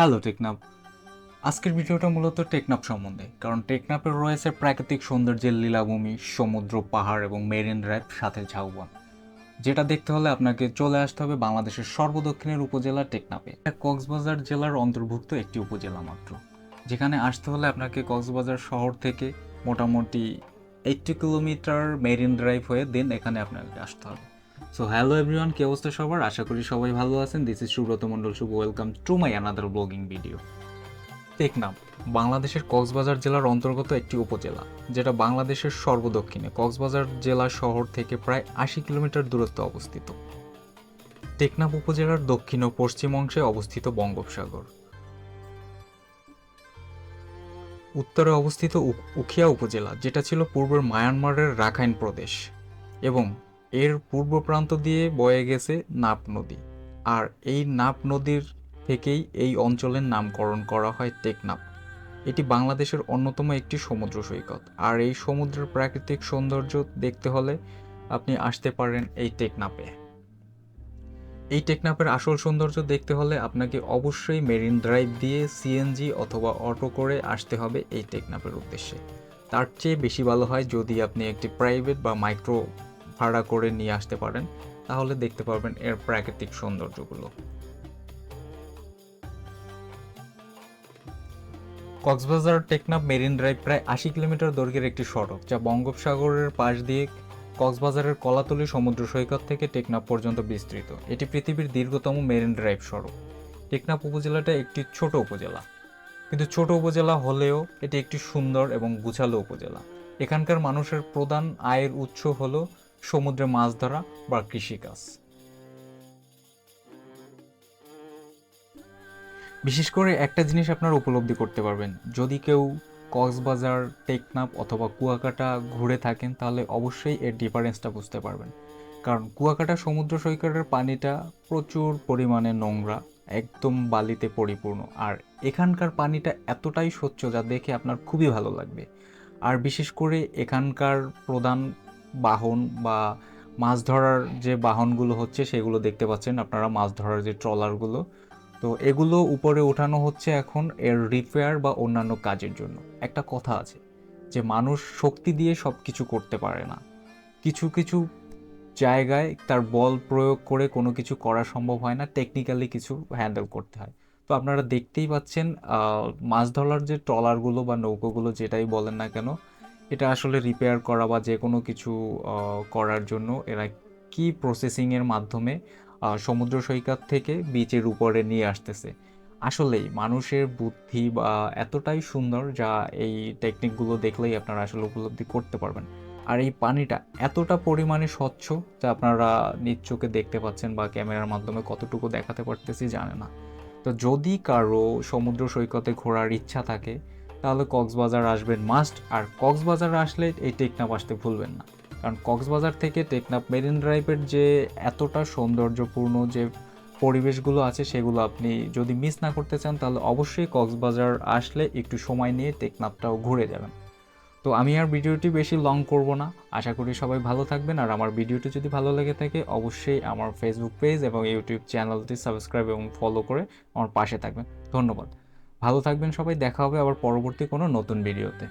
Hello Teknaf আজকের ভিডিওটা মূলত টেকনাপ সম্বন্ধে, কারণ টেকনাপের রয়েছে প্রাকৃতিক সৌন্দর্যের লীলাভূমি, সমুদ্র, পাহাড় এবং মেরিন ড্রাইভ, সাথে ঝাউবন। যেটা দেখতে হলে আপনাকে চলে আসতে হবে বাংলাদেশের সর্বদক্ষিণের উপজেলা টেকনাপে এটা কক্সবাজার জেলার অন্তর্ভুক্ত একটি উপজেলা মাত্র। যেখানে আসতে হলে আপনাকে কক্সবাজার শহর থেকে মোটামুটি এইটটি কিলোমিটার মেরিন ড্রাইভ হয়ে দেন এখানে আপনাকে আসতে হবে। সো হ্যালো এভরিওয়ান কি অবস্থা সবার? আশা করি সবাই ভালো আছেন। This is Subrata Mondal, Shubho welcome to my another blogging video টেকনাম বাংলাদেশের কক্সবাজার জেলার অন্তর্গত একটি উপজেলা, যেটা বাংলাদেশের সর্বদক্ষিণে। কক্সবাজার জেলা শহর থেকে প্রায় আশি কিলোমিটার দূরত্বে অবস্থিত। টেকনাফ উপজেলার দক্ষিণ ও পশ্চিম অংশে অবস্থিত বঙ্গোপসাগর। উত্তরে অবস্থিত উখিয়া উপজেলা, যেটা ছিল পূর্বের মায়ানমারের রাখাইন প্রদেশ এবং এর পূর্ব প্রান্ত দিয়ে বয়ে গেছে নাপ নদী। আর এই নাপ নদীর থেকেই এই অঞ্চলের নামকরণ করা হয় টেকনাপ। এটি বাংলাদেশের অন্যতম একটি সমুদ্র সৈকত। আর এই সমুদ্রের প্রাকৃতিক সৌন্দর্য দেখতে হলে আপনি আসতে পারেন এই টেকনাপে। এই টেকনাপের আসল সৌন্দর্য দেখতে হলে আপনাকে অবশ্যই মেরিন ড্রাইভ দিয়ে সিএনজি অথবা অটো করে আসতে হবে এই টেকনাপের উদ্দেশ্যে। তার চেয়ে বেশি ভালো হয় যদি আপনি একটি প্রাইভেট বা মাইক্রো ভাড়া করে নিয়ে আসতে পারেন, তাহলে দেখতে পারবেন এর প্রাকৃতিক সৌন্দর্যগুলো। কক্সবাজার টেকনাফ মেরিন ড্রাইভ প্রায় আশি কিলোমিটার দৈর্ঘ্যের একটি সড়ক, যা বঙ্গোপসাগরের পাশ দিয়ে কক্সবাজারের কলাতলি সমুদ্র সৈকত থেকে টেকনাফ পর্যন্ত বিস্তৃত। এটি পৃথিবীর দীর্ঘতম মেরিন ড্রাইভ সড়ক। টেকনাফ উপজেলাটা একটি ছোট উপজেলা। কিন্তু ছোট উপজেলা হলেও এটি একটি সুন্দর এবং গুছালো উপজেলা। এখানকার মানুষের প্রধান আয়ের উৎস হলো সমুদ্রে মাছ ধরা বা কৃষিকাজ। বিশেষ করে একটা জিনিস আপনারা উপলব্ধি করতে পারবেন, যদি কেউ কক্সবাজার টেকনাপ অথবা কুয়াকাটা ঘুরে থাকেন, তাহলে অবশ্যই এর ডিফারেন্সটা বুঝতে পারবেন। কারণ কুয়াকাটা সমুদ্র সৈকতের পানিটা প্রচুর পরিমাণে নোংরা, একদম বালিতে পরিপূর্ণ। আর এখানকার পানিটা এতটাই স্বচ্ছ যা দেখে আপনার খুবই ভালো লাগবে। আর বিশেষ করে এখানকার প্রধান বাহন বা মাছ ধরার যে বাহনগুলো হচ্ছে সেগুলো দেখতে পাচ্ছেন। আপনারা মাছ ধরার যে ট্রলারগুলো। তো এগুলো উপরে ওঠানো হচ্ছে এখন এর রিপেয়ার বা অন্যান্য কাজের জন্য। একটা কথা আছে যে মানুষ শক্তি দিয়ে সব কিছু করতে পারে না। কিছু কিছু জায়গায় তার বল প্রয়োগ করে কোনো কিছু করা সম্ভব হয় না। টেকনিক্যালি কিছু হ্যান্ডেল করতে হয়। তো আপনারা দেখতেই পাচ্ছেন মাছ ধরার যে ট্রলারগুলো বা নৌকোগুলো যেটাই বলেন না কেন এটা আসলে রিপেয়ার করা বা যে কোনো কিছু করার জন্য এরা কি প্রসেসিংয়ের মাধ্যমে সমুদ্র সৈকত থেকে বিচের উপরে নিয়ে আসতেছে। আসলেই মানুষের বুদ্ধি বা এতটাই সুন্দর যা এই টেকনিকগুলো দেখলেই আপনারা আসলে উপলব্ধি করতে পারবেন। আর এই পানিটা এতটা পরিমাণে স্বচ্ছ যা আপনারা নিজ চোখে দেখতে পাচ্ছেন বা ক্যামেরার মাধ্যমে কতটুকু দেখাতে পারতেছি জানে না। তো যদি কারও সমুদ্র সৈকতে ঘোরার ইচ্ছা থাকে তাহলে কক্সবাজার আসবেন মাস্ট আর কক্সবাজার আসলে এই টেকনাফ আসতে ভুলবেন না। কারণ কক্সবাজার থেকে টেকনাফ মেরিন ড্রাইভের যে এতটা সৌন্দর্যপূর্ণ যে পরিবেশগুলো আছে সেগুলো আপনি যদি মিস না করতে চান, তাহলে অবশ্যই কক্সবাজার আসলে একটু সময় নিয়ে টেকনাফটাও ঘুরে যাবেন। তো আমি আর ভিডিওটি বেশি লং করব না। আশা করি সবাই ভালো থাকবেন, আর আমার ভিডিওটি যদি ভালো লেগে থাকে, অবশ্যই আমার ফেসবুক পেজ এবং ইউটিউব চ্যানেলটি সাবস্ক্রাইব এবং ফলো করে আমার পাশে থাকবেন। ধন্যবাদ। ভালো থাকবেন সবাই দেখা হবে আবার পরবর্তী কোনো নতুন ভিডিওতে